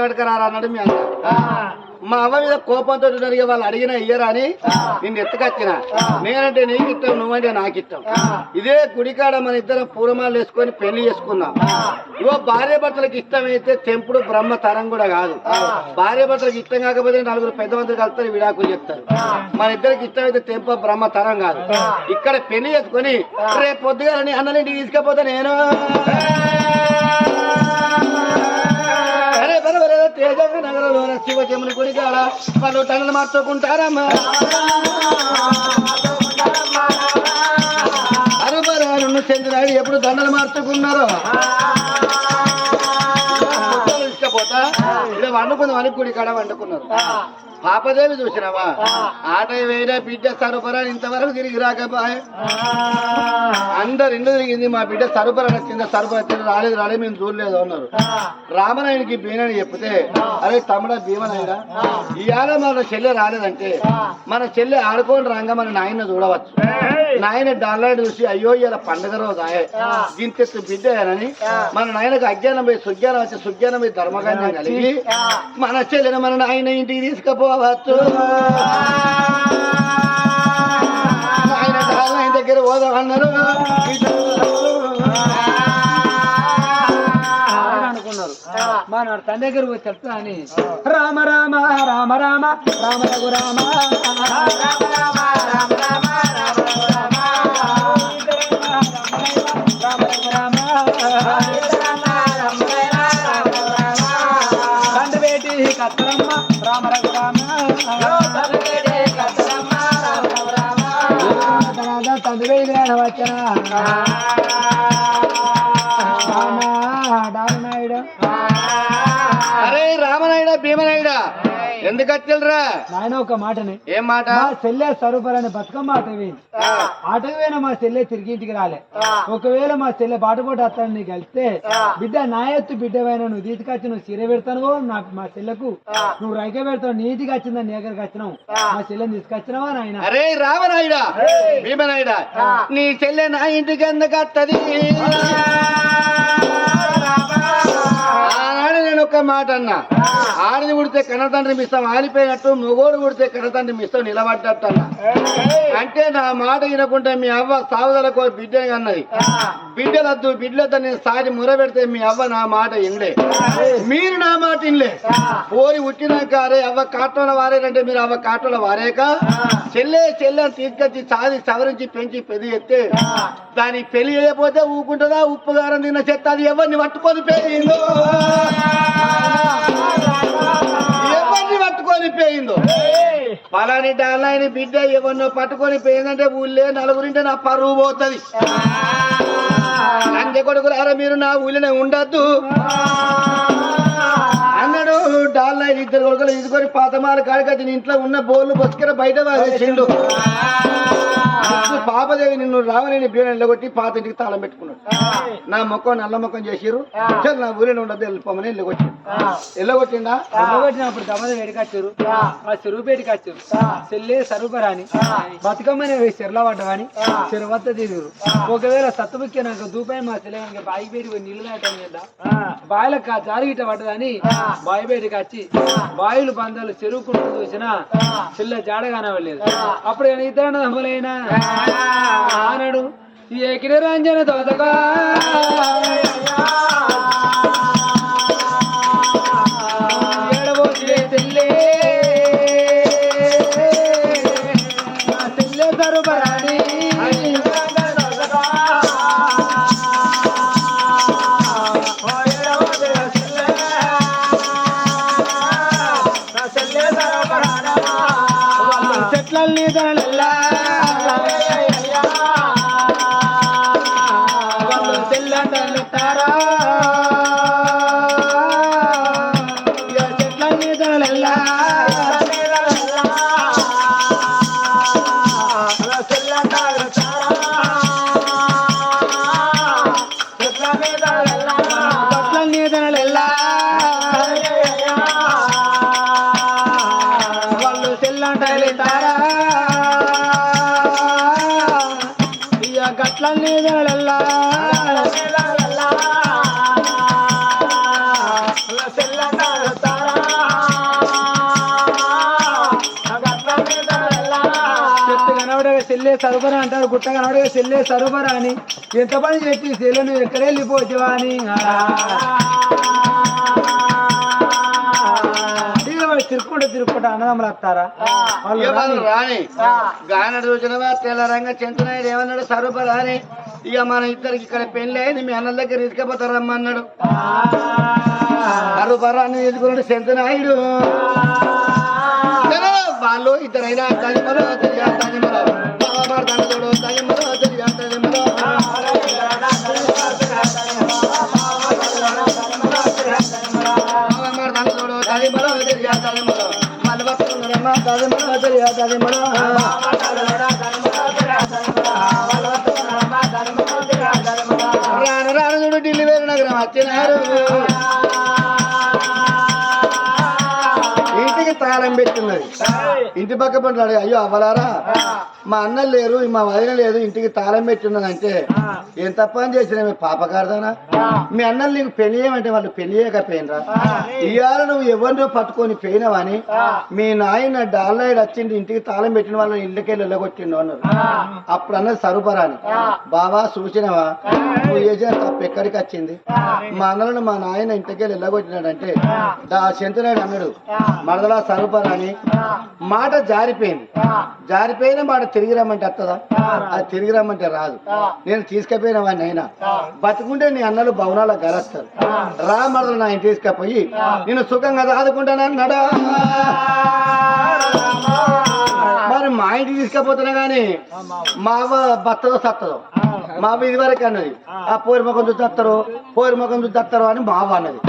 అన్నాడు మీ అన్న. మా అవ్వ మీద కోపంతో వాళ్ళు అడిగిన ఇయ్యరా అని నిన్ను ఎత్తుకొచ్చిన. నేనంటే నీకు ఇష్టం నువ్వంటే నాకు ఇష్టం ఇదే గుడికాడ మన ఇద్దరం పూరమాలు వేసుకొని పెళ్ళి చేసుకుందాం. ఇగో భార్య భర్తలకు ఇష్టమైతే తెంపుడు బ్రహ్మ తరం కూడా కాదు. భార్య భర్తలకు ఇష్టం కాకపోతే నలుగురు పెద్ద మంది కలుస్తారు విడాకులు చెప్తారు. మన ఇద్దరికి ఇష్టమైతే తెంప బ్రహ్మ తరం కాదు. ఇక్కడ పెళ్ళి చేసుకొని రేపు పొద్దుగా అన్నలింటికి తీసుకపోతే నేను. అరే బరే బరే తేజంగ శివజముని గుడి కాడ వాళ్ళు టన్నులు మార్చుకుంటారమ్మా. అరబరాను చెందిన ఎప్పుడు దండలు మార్చుకున్నారో? ఇక్కడ వండుకుందాం అని గుడి కాడ వండుకున్నారు. పాపదేవి చూసినావా? ఆట వేరే బిడ్డ సరఫరా ఇంతవరకు తిరిగి రాకపోయే? అందరు ఇల్లు తిరిగింది మా బిడ్డ సరఫరా నచ్చింది సరఫరా రాలేదు రాలేదు మేము చూడలేదు అన్నారు. రామనాయుడికి బీనని చెప్తే అరే తమ్ముడ భీమనాయుడ ఇవాళ మన చెల్లె రాలేదంటే మన చెల్లె ఆడుకోని రాగా మన నాయన చూడవచ్చు. నాయన డాలర్ చూసి అయ్యో ఇలా పండుగ రోజు ఆయే గింతెత్తు బిడ్డ అని మన నాయనకు అజ్ఞానం పోయి సుజ్ఞానం వచ్చి సుజ్ఞానం పోయి ధర్మగాన్యం కలిగి మన చెల్లెని మన నాయన ఇంటికి తీసుకుపోవచ్చు ఆయన డాలర్ దగ్గర పోదాం అన్నారు అనుకున్నారు. మా నాన్న తండ్రి దగ్గర పోయి చెప్తా అని. రామ రామ రామ రామ రామ రఘు రామ. తండ్రి కత్తరమ్మ రామ రఘు నాయన ఒక మాటని. ఏం మాట? మా చెల్లె స్వరూపాలని బతుకమ్మ ఆట వేయింది ఆటకు పోయిన మా చెల్లె తిరిగి ఇంటికి రాలే. ఒకవేళ మా చెల్లె బాటపోటు అత్తాన్ని కలిస్తే బిడ్డ నా ఎత్తు బిడ్డవైన నువ్వు తీసుకొచ్చి నువ్వు చీర పెడతాను నాకు మా చెల్లెకు నువ్వు రైక పెడతావు నీతికి వచ్చిందని నీ దగ్గరికి వచ్చినావు. మా చెల్లెని తీసుకొచ్చినావా నాయన? అరే రామనాయుడ. భీమనాయుడ. నీ చెల్లె నా ఇంటికి ఎందుకు వస్తుంది ఆనాడు నేను ఒక మాట అన్నా ఆడిది ఉడితే కన్నతండ్రి మిస్తాం ఆలిపోయినట్టు మొగోడు ఉడితే కన్నతండ్రి మిస్తాం నిలబడ్డట్టు అన్నా అంటే నా మాట వినకుంటే మీ అవ్వ సావుదలకు బిడ్డని అన్నది. బిడ్డలద్దు బిడ్డలద్దు నేను సారి ముర పెడితే మీ అవ్వ నా మాట వినలే. మీరు నా మాట వినలే. పోరి ఉట్టినాక అరే అవ్వ కాటోల వారేనంటే మీరు అవ్వ కాటోల వారేక? చెల్లె తీసుకొచ్చి సాది సవరించి పెంచి పెళ్ళి ఎత్తే దాని పెళ్ళి చేయకపోతే ఊకుంటుందా? ఉప్పు గారం తిన్న చెత్త అది ఎవరిని పట్టుకొని పోయిందో? ఎవరిని పట్టుకొని పోయిందో? పలాని డాలని బిడ్డ ఎవరినో పట్టుకొని పోయిందంటే ఊళ్ళే నలుగురింటే నా పరువు పోతుంది. లంజ కొడుకులారా మీరు నా ఊళ్ళోనే ఉండద్దు. అన్నాడు డాల్ ఇద్దరు కొడుకులు తీసుకొని పాతమాల కాడికి ఇంట్లో ఉన్న బోర్లు బొస్కెర బయట వారేసిండు పాపదేవి నిన్ను రావని బీడ నిలగొట్టి పాత ఇంటికి తాళం పెట్టుకున్నాడు. నా మొక్కం నల్ల మొక్కం చేసిరు చల్ నా ఊరిలో ఉండదు వెళ్ళిపోమని వెళ్ళగొట్టిండు వెళ్ళగొట్టిండా వచ్చినప్పుడు దమద వేడికొచ్చారు ఆ. చెరువు పేటికి వచ్చారు చెల్లె సరుపరాని బతుకమ్మని చెరుల పడ్డవని చెరువత్త తిరుగురు ఒకవేళ సత్తుముక్కినాక దూపాయి మా చెల్లె కనుక బాయి పోయి నీళ్ళు తాగటం కదా బాయిల జారి గిట్ట పడ్డదని బావి పేటికి వచ్చి బాయిలు బంధాలు చెరువు కుట్టు చూసినా చెల్లె జాడ కానవలేదు అప్పుడు ఇద్దరు నమ్మలైనా ఆనడు ఎకిరి రంజన తోతగా. ఏడబోసిరే తెల్లే. నా అట్ల సరుబరా అంటారు గుట్ట కనబడే సెల్లే సరుబరా అని. ఎంత పని చెప్పి సెల్లె నువ్వు ఎక్కడ వెళ్ళిపోతావా అని? తిరుక్కుంటూ తిరుక్కుంటూ అన్నదమ్ములు వస్తారా. రాని. గాన చూసినవా తెల్లరంగా చెంచునాయుడు ఏమన్నాడు? సరూప రాని. ఇక మన ఇద్దరికి ఇక్కడ పెళ్ళి అయింది. మీ అన్నల దగ్గర తీసుకుపోతారమ్మన్నాడు సరూప రాని తీసుకున్నాడు చెంచునాయుడు. సరే, వాళ్ళు ఇద్దరైనా తగిమలో తెలియ తగిమలో బాబాడుతాడు తగిమలో వస్తున్నారమ్మా తగిమలో తెలియ రాను రాను చూడు ఢిల్లీ వేరు నగరం వచ్చినారు ఇంటికి పెట్టినది. ఇంటి పక్క పంటాడు అయ్యో అవ్వలారా మా అన్న లేరు మా వదిన లేదు ఇంటికి తాళం పెట్టిన్నది అంటే ఏం తప్ప అని చేసిన మీ పాపకారదానా మీ అన్నలు నీకు పెళ్ళి చేయమంటే వాళ్ళు పెళ్ళి చేయకపోయినరా? ఇవాళ నువ్వు ఎవరినో పట్టుకొని పోయినావని మీ నాయన డాలైడ్ వచ్చింది ఇంటికి తాళం పెట్టిన వాళ్ళని ఇళ్ళకెళ్ళి వెళ్ళగొట్టిండు అన్నారు అప్పుడు అన్నది సరుపరాని బాబా చూసినవా? నువ్వు చేసిన తప్ప ఎక్కడికి వచ్చింది? మా అన్నలను మా నాయన ఇంటికెళ్ళి వెళ్ళగొట్టినాడంటే దా చెంతనాడు అన్నాడు. మరదలా సరుపరాని మాట జారిపోయింది. జారిపోయిన మాట తిరిగి రమ్మంటే వస్తుందా అది తిరిగి రమ్మంటే రాదు. నేను తీసుకుపోయిన వాడిని అయినా. బతుకుంటే నీ అన్నలు భవనాల గరస్తారు. రా మరదలు నా ఇంటి తీసుకుపోయి నేను సుఖంగా దాదుకుంటానన్నాడా మరి మా ఇంటికి తీసుకపోతున్నా గానీ మా అవ్వ బత్తదో సత్తదో? మా అవ్వ ఇది వరకు అన్నది ఆ. పోరి ముఖం చూసి పోరి ముఖం చూసి అని మా అన్నది.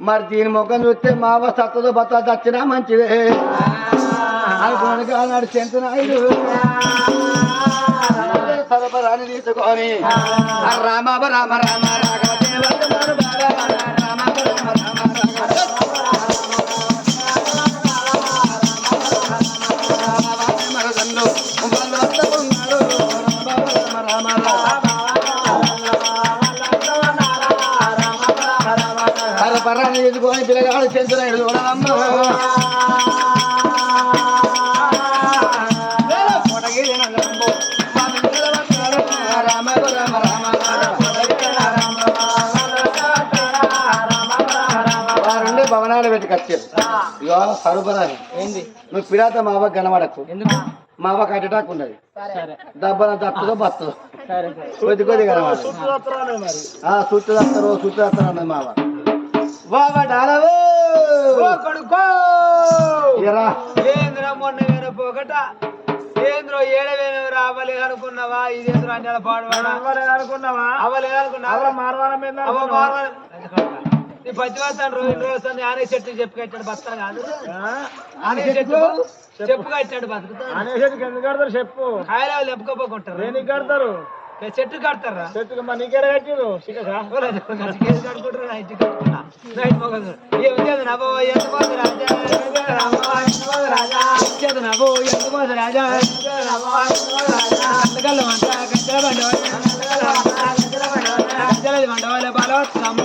మరి దీని ముఖం చూస్తే మా అవ్వ సత్తదో బత్త దచ్చినా మంచిదే. అనుకోని ఆనాడు చెంతనాయుడు సరఫరాని తీసుకొని. రామ రామ రామ రాఘవ దేవ. చూడమ్మ వారుండే భవనాలు పెట్టుకొచ్చారు ఇగో సరుబరాని ఏంది? నువ్వు పిడాత మా అవ్వ కనబడకు. ఎందుకు? మా అవ్వ కట్టడాకు ఉన్నది. సరే. దబ్బన దత్తదో బత్తదో కొద్ది కొద్ది కనబడదు ఆ సుట్టు దత్తరు సుట్టు దత్తరు అన్నది మా అవ్వ బావ డాలవో ఓ కొడుకో! ఇరా ఏంద్ర మొన్న పోకట? ఏంద్రో ఏడవేన రావలేదు అనుకున్నావా ఇదేంద్రో అన్యాల పాడవాడా? అనుకున్నావా అవ్వలేదు అనుకున్నావా మారవారం అవ్వ మారవారం. నీ పచ్చివాతాను రోజు రోజు ఆనే చెట్టు చెప్పు కట్టాడు బస్తాను కాదు. ఆనే చెట్టు చెప్పు కట్టాడు బతుకుతాడు. అనే చెట్టుకి ఎందుకు కడతారు చెప్పు? కాయలు లెప్పుకోపోకుంటారు దేనికి కడతారు? చెట్టు కడతారా? చెట్టుకి మన నీకేడ కట్టిరు మండవాలి బలవత్తమ్మ.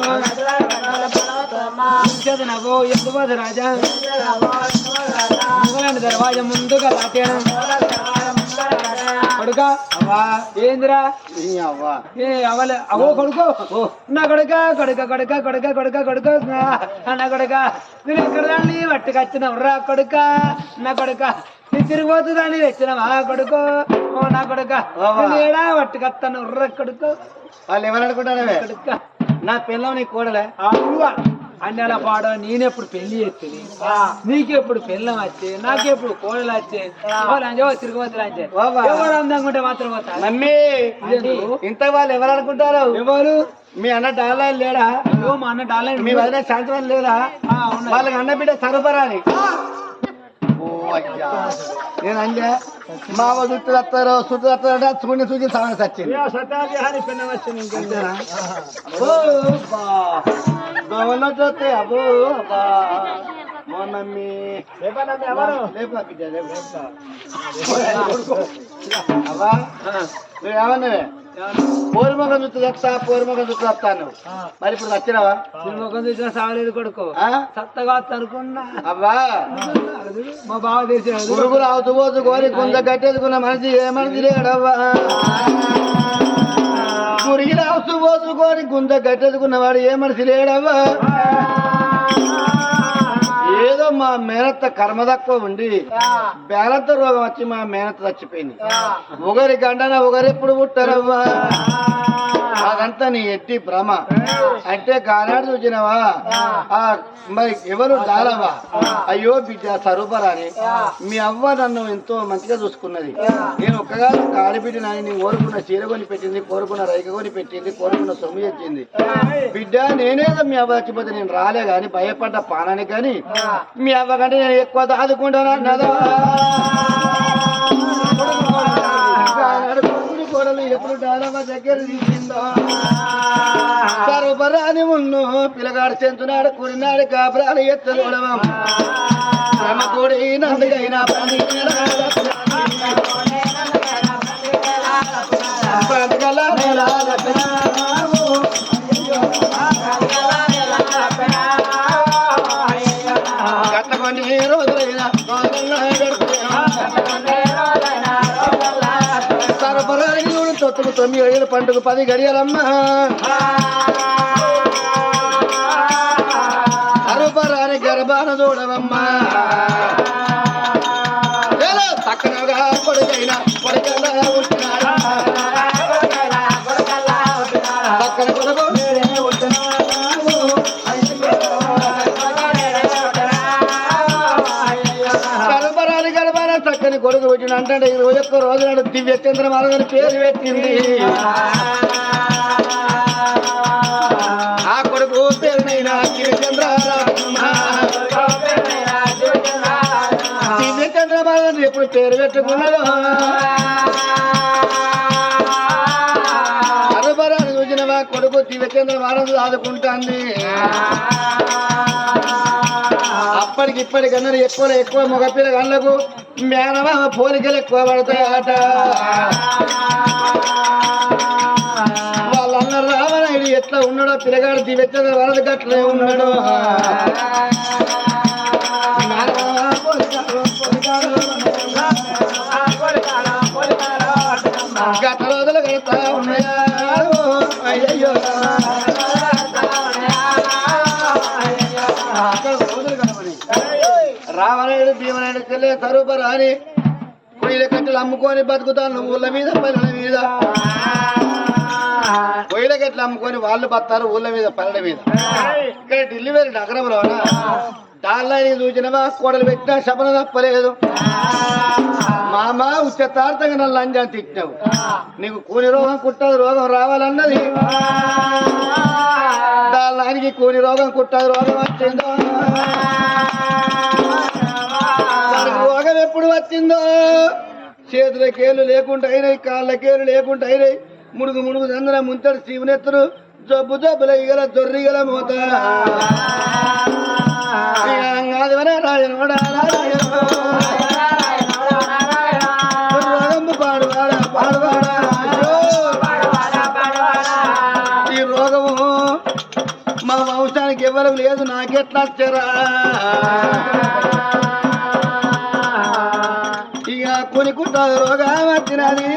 ఎంత పోదు రాజా? దర్వాజ ముందుగా దాటాను కొడుక? అవ్వా. ఏందిరా? అవ్వ. ఏ అవలే అవో కొడుకో? నా కొడుక కొడుక కొడుక కొడుక కొడుక కొడుక. నా కొడుక. నేను ఎక్కడ దాన్ని పట్టుకొచ్చినావు రా కొడుక? నా కొడుక. నీ తిరిగిపోతుందని తెచ్చినావా కొడుకో? ఓ నా కొడుక. నేను ఏడా పట్టుకొస్తాను రా కొడుకో? వాళ్ళు ఎవరనుకుంటారవే కొడుక. నా పిల్లం నీ కూడలే? అవ్వ. అన్నెల పాడ నేనెప్పుడు పెళ్ళి చేస్తుంది నీకెప్పుడు పెళ్ళం వచ్చే? నాకెప్పుడు కోడలు వచ్చే. ఎవరు అందంగా ఉంటే మాత్రం ఇదేంటి? ఇంత వాళ్ళు ఎవరనుకుంటారు ఎవరు? మీ అన్న డాలర్ లేడా? మా అన్న డాలర్ మీ వదిన శాంతివన్ లేదా. వాళ్ళకి అన్న బిడ్డ సరఫరాని ఓ అయ్యా నేను అంజా మా చుట్టూ వస్తారు చుట్టూ వస్తారు చూడి చూసి సామాన్ సచ్చింది సత్యాగ్రహాన్ని పిన్న వచ్చింది ఇంకేం అంతేనా ఓ అబ్బా. చూస్తే అబ్బో అబ్బా పోరుమొగం చుట్టూ చెప్తా పోరుమొగం చుట్టూ చెప్తా నువ్వు మరి ఇప్పుడు వచ్చినావా నేను ముఖం చూసినా సాగలేదు కొడుకు? సత్తగా అనుకున్నా అవ్వా మా బావ తెలిసాడు పురుగులు అవుతూ పోతూ కోరి కొంత గట్టెదుకున్న మనిషి ఏ మనిషి లేడవ్వా? పురిగిన అవుతూ పోతూ కోరి గుంత గట్టెదుకున్నవాడు ఏ మనిషి లేడవ్వా? ఏదో మా మేనత్త కర్మ తక్కువ ఉండి బేలత్త రోగం వచ్చి మా మేనత్త చచ్చిపోయింది. ఒకరి గండన ఒకరెప్పుడు పుట్టారవ్వా. అదంతా నీ ఎట్టి భ్రమ. అంటే గానాడు చూసినవా? ఆ. మరి ఎవరు దాలవా అయ్యో బిడ్డ సరూపరాని మీ అవ్వ నన్ను ఎంతో మంచిగా చూసుకున్నది. నేను ఒక్కగా ఆడబిడ్డ నాని నేను కోరుకున్న చీర కొని పెట్టింది కోరుకున్న రైక కొని పెట్టింది కోరుకున్న సొమ్ము తెచ్చింది బిడ్డ నేనేదో మీ అవ్వ చచ్చిపోతే నేను రాలే గాని భయపడ్డ పానానికి గాని మీ అవ్వ కంటే నేను ఎక్కువ దాదుకుంటాను ఎప్పుడు డాలమ్మ దగ్గర తీసిందో సర్వరాని మున్ను పిల్లగాడు చెంచునాడు కూడినాడు కాపురాలు ఎత్తలోడవం కూడి నందుకైనా పని బ్రతకల తొమ్మిది ఏడు పండుగ పది గడియాలమ్మా. సరఫరాని గర్భాన చూడవమ్మా. పెట్టిన అంటే ఇరవై ఒక్క రోజు నాడు దివ్యచంద్ర మాధవని పేరు పెట్టింది. ఆ కొడుకు పేరునైనా దివ్యచంద్ర మాధవని ఎప్పుడు పేరు పెట్టుకున్నాడు. గర్భరాని చూసిన మా కొడుకు దివ్యచంద్ర చంద్రమాలను ఆదుకుంటాంది. అప్పటికి ఇప్పటికన్నా ఎక్కువ ఎక్కువ మగపిల్ల కళ్ళకు మేనమామ పోలికలు ఎక్కువ పడతాయట వాళ్ళందరూ రామనాయుడు ఎట్లా ఉన్నాడో పిల్లగాడు దివెచ్చద వరద గట్లే ఉన్నాడు. భీమనాయుడు చెల్లె తరుపు పొయ్యిల కట్టెలు అమ్ముకొని బతుకుతాను ఊళ్ళ మీద పల్లెల మీద. పొయ్యిల కట్టెలు అమ్ముకొని వాళ్ళు బతారు ఊళ్ళ మీద పల్లెల మీద. ఇక్కడ ఢిల్లీ నగరంలోన డాల్లాని చూసినవా? కోడలు పెట్టినా శపన తప్పలేదు. మామ ఉచితార్థంగా నన్ను లంజాన్ని తిట్టినావు. నీకు కూని రోగం కుట్టదు రోగం రావాలన్నది. డాల్లానికి కూని రోగం కుట్టదు రోగం వచ్చిందో? ఎప్పుడు వచ్చిందో? చేతుల కేళ్ళు లేకుండా అయినాయి కాళ్ళ కేళ్ళు లేకుండా అయినాయి. ముడుగు ముడుగు చందన ముంతడు శివునెత్తురు జబ్బు జబ్బుల ఇగల దొర్రిగల మూత. పాడువాడా పాడువాడా. ఈ రోగము మా వంశానికి ఎవరు లేదు నాకెట్లా వచ్చారా? ఇక కొనుక్కుంటాది రోగం వచ్చినది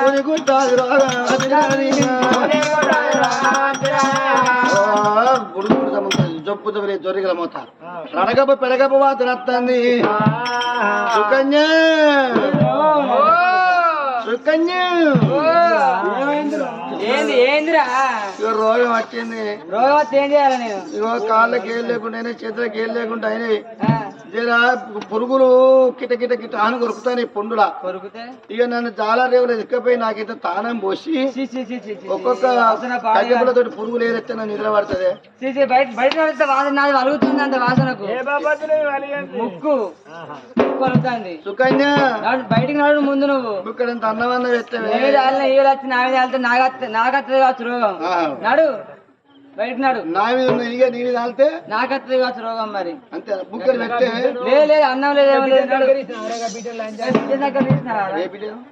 కొనుక్కుంటాది రోగం వచ్చినది జబ్బు జొరిగల మోత రడగబ పెడగబ వాత నత్తంది సుకన్య సుకన్య ఏంది ఏందిరా ఇగో రోగం వచ్చింది వస్తే ఏం చేయాలి? నేను ఇగో కాళ్ళకి ఏం లేకుండా చేతులకి ఏం లేకుండా అయినాయి జరా పురుగులు కిట కిట కిట ఆను కొరుకుతాయి పుండులా. కొరుకుతే? ఇక నన్ను చాలా రేవులు ఎక్కపోయి నాకైతే తానం పోసి. ఒక్కొక్క పురుగులు ఏరెత్తే నన్ను నిద్ర పడుతుంది చీ, చీ, బయట వాసన అంత వాసనకు. ముక్కు. సుకన్య! నడు, బయటికి నడు ముందు నువ్వు. ఇక్కడ ఇంత అన్నమన్న పెట్టవే నాగత్త నాగత్తది కావచ్చు రోగం. నడు. బయట నాడు నా మీద ఇక నీ మీద ఆలితే? నాకత్తది కావచ్చు రోగం మరి. అంతే బుక్కలు పెట్టే లే లేదు అన్నం లేదు?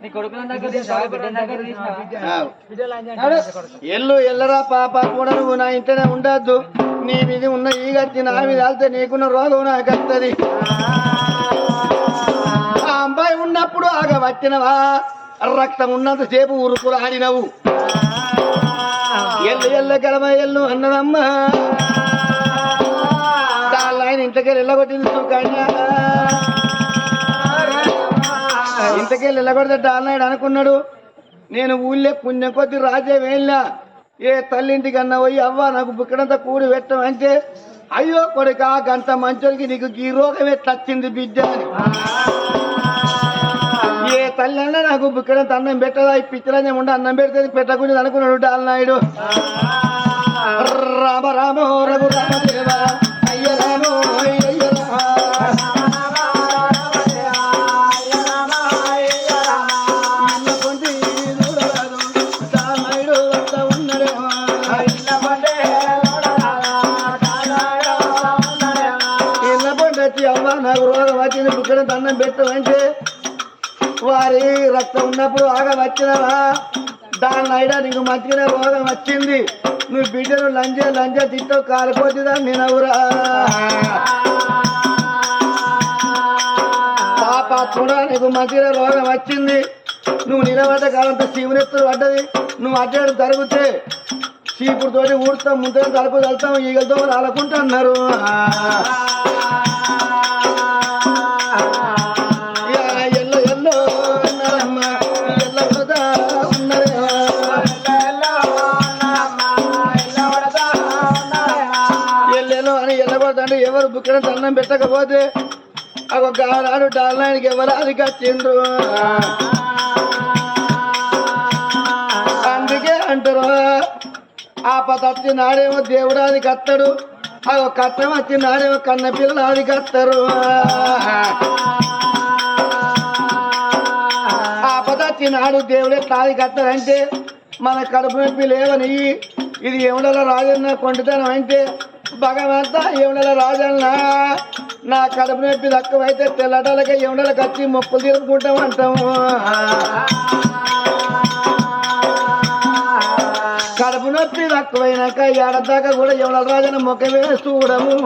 నీ కొడుకుల దగ్గర. ఎల్లు ఎల్లరా పాప కూడా నువ్వు నా ఇంటనే ఉండద్దు. నీ మీద ఉన్న ఈ గచ్చి నా మీద వెళ్తే నీకున్న రోగం నాకు వస్తుంది ఆ అమ్మాయి ఉన్నప్పుడు ఆగ వచ్చినవా రక్తం ఉన్నంత సేపు ఊరుకురు ఆడినవు. ఎల్ల గడమ ఎల్లు అన్నదమ్మా. దాని ఆయన ఇంతకెళ్ళి ఎల్లగొట్టింది సుకన్య ఇంతకెళ్ళి ఎల్లగొడితే డాలనాయుడు అనుకున్నాడు? నేను ఊళ్ళే పుణ్యం కొద్ది రాజే వెళ్ళా ఏ తల్లింటికి అన్న పోయి అవ్వ నాకు బుక్కడంతా కూడి పెట్టం అంటే అయ్యో కొడుక గంట మంచోడికి నీకు ఈ రోగమే తచ్చింది బిడ్డ అని. ఏ తల్లి నాకు బుక్కడంత అన్నం పెట్టదా? ఈ పిచ్చరాజ్యం ఉండి అన్నం పెడితే పెట్టకుండా అనుకున్నాడు అన్నాయుడు రామ రామ రఘు రామ దేవ అయ్య రామో అయ్య రామ. వచ్చి నాకు రోగం వచ్చింది బుక్కడ దండం పెట్టమంటే మరి రక్తం ఉన్నప్పుడు బాగా వచ్చినవా? దాని అయినా నీకు మంచిగానే రోగం వచ్చింది. నువ్వు బిడ్డను లంజ లంజ తిట్టో కాలిపోతుందా నేనవురా పాప చూడ నీకు మంచిగా రోగం వచ్చింది. నువ్వు నిలబడ్డ కాలంతో శివునెత్తులు పడ్డది. నువ్వు అడ్డాడు తరుగుతే చీపుడు తోటి ఊడుతాం ముందు తలుపు తలుతాం ఈగలతో రాలకుంటున్నారు ఎవరు బుక్కిన దండం పెట్టకపోతే ఒక గానాడు డాలనానికి ఎవరు అది కట్టిండ్రు అందుకే అంటారు ఆపత వచ్చి నాడేమో దేవుడు అది కత్తడు ఆ కట్టం వచ్చి నాడేమో కన్న పిల్లలు అది కత్తరు ఆపద వచ్చి నాడు దేవుడు ఎట్లా అది కత్తడంటే మన కడుపు నొప్పి లేవని ఇది ఏమిడలో రాజన్న కొండతనం అంటే భగవంత ఏమిడల రాజన్న? నా కడుపు నొప్పి తక్కువైతే తెల్లటలకి ఎవడలకు వచ్చి మొక్కులు తీరుకుంటాం అంటాము కడుపు నొప్పి తక్కువైనాక ఏడదాకా కూడా ఎవడ రాజన్న మొక్క వేసి చూడము?